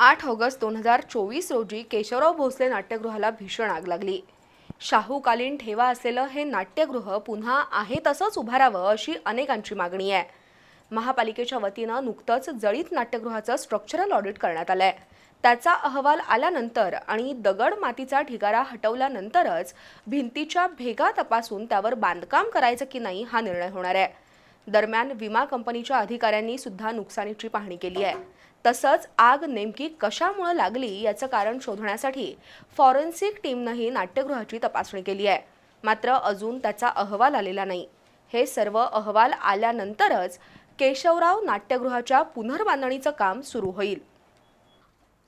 आठ ऑगस्ट दोन हजार चोवीस रोजी केशवराव भोसले नाट्यगृहाला भीषण आग लागली. शाहूकालीन ठेवा असलेलं हे नाट्यगृह पुन्हा आहे तसंच उभारावं अशी अनेकांची मागणी आहे. महापालिकेच्या वतीनं नुकतंच जळीत नाट्यगृहाचं स्ट्रक्चरल ऑडिट करण्यात आलंय. त्याचा अहवाल आल्यानंतर आणि दगड मातीचा ढिगारा हटवल्यानंतरच भिंतीच्या भेगा तपासून त्यावर बांधकाम करायचं की नाही हा निर्णय होणार आहे. दरम्यान विमा कंपनीच्या अधिकाऱ्यांनी सुद्धा नुकसानीची पाहणी केली आहे. तसंच आग नेमकी कशामुळे लागली याचं कारण शोधण्यासाठी फॉरेन्सिक टीमनंही नाट्यगृहाची तपासणी केली आहे. मात्र अजून त्याचा अहवाल आलेला नाही. हे सर्व अहवाल आल्यानंतरच केशवराव नाट्यगृहाच्या पुनर्बांधणीचं काम सुरू होईल.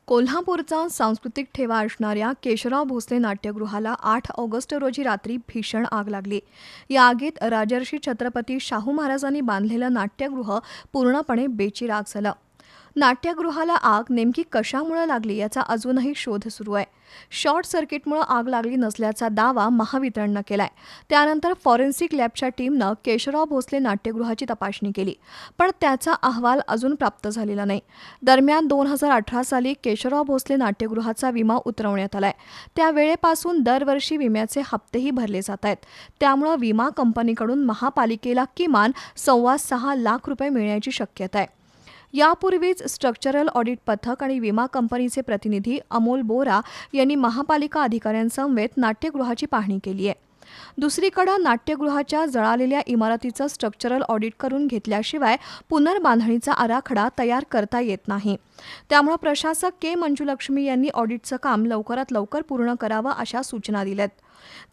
कोल्हापूरचा सांस्कृतिक ठेवा असणाऱ्या केशवराव भोसले नाट्यगृहाला आठ ऑगस्ट रोजी रात्री भीषण आग लागली. या आगीत राजर्षी छत्रपती शाहू महाराजांनी बांधलेलं नाट्यगृह पूर्णपणे बेचिराग झालं. नाट्यगृहाला आग नेमकी कशामुळे लागली याचा अजूनही शोध सुरू आहे. शॉर्ट सर्किटमुळे आग लागली नसल्याचा दावा महावितरणनं केलाय. त्यानंतर फॉरेन्सिक लॅबच्या टीमनं केशवराव भोसले नाट्यगृहाची तपासणी केली. पण त्याचा अहवाल अजून प्राप्त झालेला नाही. दरम्यान दोन हजार अठरा साली केशवराव भोसले नाट्यगृहाचा विमा उतरवण्यात आलाय. त्या वेळेपासून दरवर्षी विम्याचे हप्तेही भरले जात आहेत. त्यामुळं विमा कंपनीकडून महापालिकेला किमान सव्वा सहा लाख रुपये मिळण्याची शक्यता आहे. यापूर्वीच स्ट्रक्चरल ऑडिट पथक आणि विमा कंपनीचे प्रतिनिधी अमोल बोरा यांनी महापालिका अधिकाऱ्यांसमवेत नाट्यगृहाची पाहणी केली आहे. दुसरीकडं नाट्यगृहाच्या जळालेल्या इमारतीचं स्ट्रक्चरल ऑडिट करून घेतल्याशिवाय पुनर्बांधणीचा आराखडा तयार करता येत नाही. त्यामुळे प्रशासक के. मंजुलक्ष्मी यांनी ऑडिटचं काम लवकरात लवकर पूर्ण करावं अशा सूचना दिल्यात.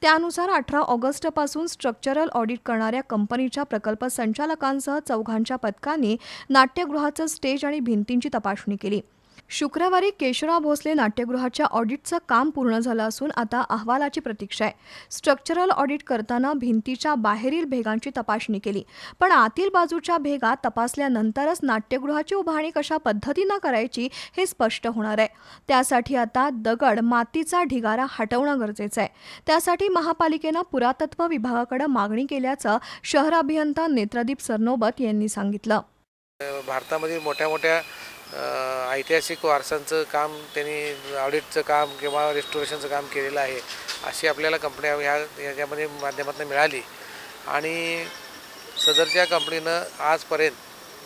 त्यानुसार अठरा ऑगस्टपासून स्ट्रक्चरल ऑडिट करणाऱ्या कंपनीच्या प्रकल्प संचालकांसह चौघांच्या पथकांनी नाट्यगृहाचं स्टेज आणि भिंतींची तपासणी केली. शुक्रवारी केशवराव भोसले नाट्यगृहाच्या ऑडिटचं काम पूर्ण झालं असून आता अहवालाची प्रतीक्षा आहे. स्ट्रक्चरल ऑडिट करताना भिंतीच्या बाहेरील भेगांची तपासणी केली. पण आतील बाजूच्या भेगा तपासल्यानंतरच नाट्यगृहाची उभारणी कशा पद्धतीनं करायची हे स्पष्ट होणार आहे. त्यासाठी आता दगड मातीचा ढिगारा हटवणं गरजेचं आहे. त्यासाठी महापालिकेनं पुरातत्व विभागाकडे मागणी केल्याचं शहर अभियंता नेत्रदीप सरनोबत यांनी सांगितलं. भारतामधील मोठ्या मोठ्या ऐतिहासिक वारसांचं काम त्यांनी ऑडिटचं काम किंवा रेस्टोरेशनचं काम केलेलं आहे अशी आपल्याला कंपन्या ह्या याच्यामध्ये माध्यमातून मिळाली. आणि सदरच्या कंपनीनं आजपर्यंत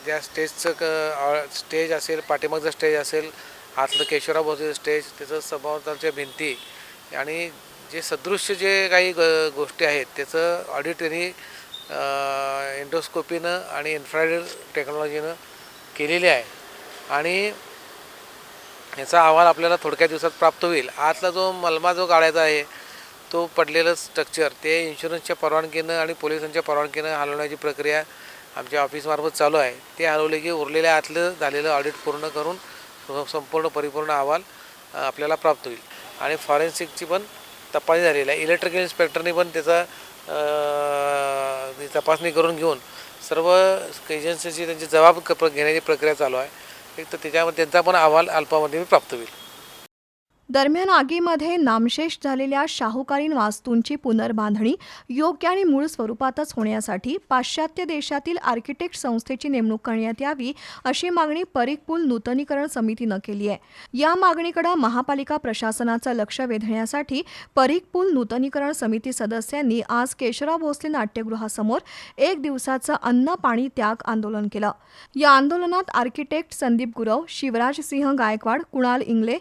ज्या स्टेजचं क स्टेज असेल पाठीमागचं स्टेज असेल आतलं केशवराव भोसले स्टेज त्याचं सभोवतालच्या भिंती आणि जे सदृश्य जे काही ग गोष्टी आहेत त्याचं ऑडिट त्यांनी इंडोस्कोपीनं आणि इन्फ्रारेड टेक्नॉलॉजीनं केलेली आहे. आणि याचा अहवाल आपल्याला थोडक्या दिवसात प्राप्त होईल. आतला जो मलमा जो काढायचा आहे तो पडलेलं स्ट्रक्चर ते इन्शुरन्सच्या परवानगीनं आणि पोलिसांच्या परवानगीनं हलवण्याची प्रक्रिया आमच्या ऑफिसमार्फत चालू आहे. ते हलवले की उरलेल्या आतलं झालेलं ऑडिट पूर्ण करून संपूर्ण परिपूर्ण अहवाल आपल्याला प्राप्त होईल. आणि फॉरेन्सिकची पण तपासणी झालेली आहे. इलेक्ट्रिकल इन्स्पेक्टरने पण त्याचा ती तपासणी करून घेऊन सर्व एजन्सीची त्यांची जबाब क- घेण्याची प्रक्रिया चालू आहे. एक तर त्याच्यामध्ये त्यांचा पण अहवाल अल्पामध्ये प्राप्त होईल. दरम्यान आगीमध्ये नामशेष झालेल्या शाहूकालीन वास्तूंची पुनर्बांधणी योग्य आणि मूळ स्वरूपातच होण्यासाठी पाश्चात्य देशातील आर्किटेक्ट संस्थेची नेमणूक करण्यात यावी अशी मागणी परिकपूल नूतनीकरण समितीनं केली आहे. या मागणीकडे महापालिका प्रशासनाचं लक्ष वेधण्यासाठी परीख पूल नूतनीकरण समिती सदस्यांनी आज केशवराव भोसले नाट्यगृहासमोर एक दिवसाचं अन्न पाणी त्याग आंदोलन केलं. या आंदोलनात आर्किटेक्ट संदीप गुरव शिवराज सिंह गायकवाड कुणाल इंगले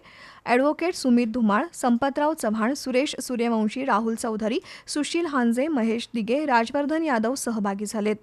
ॲडव्होकेट सुमित धुमाळ संपतराव चव्हाण सुरेश सूर्यवंशी राहुल चौधरी सुशील हांजे महेश दिगे राजवर्धन यादव सहभागी झालेत.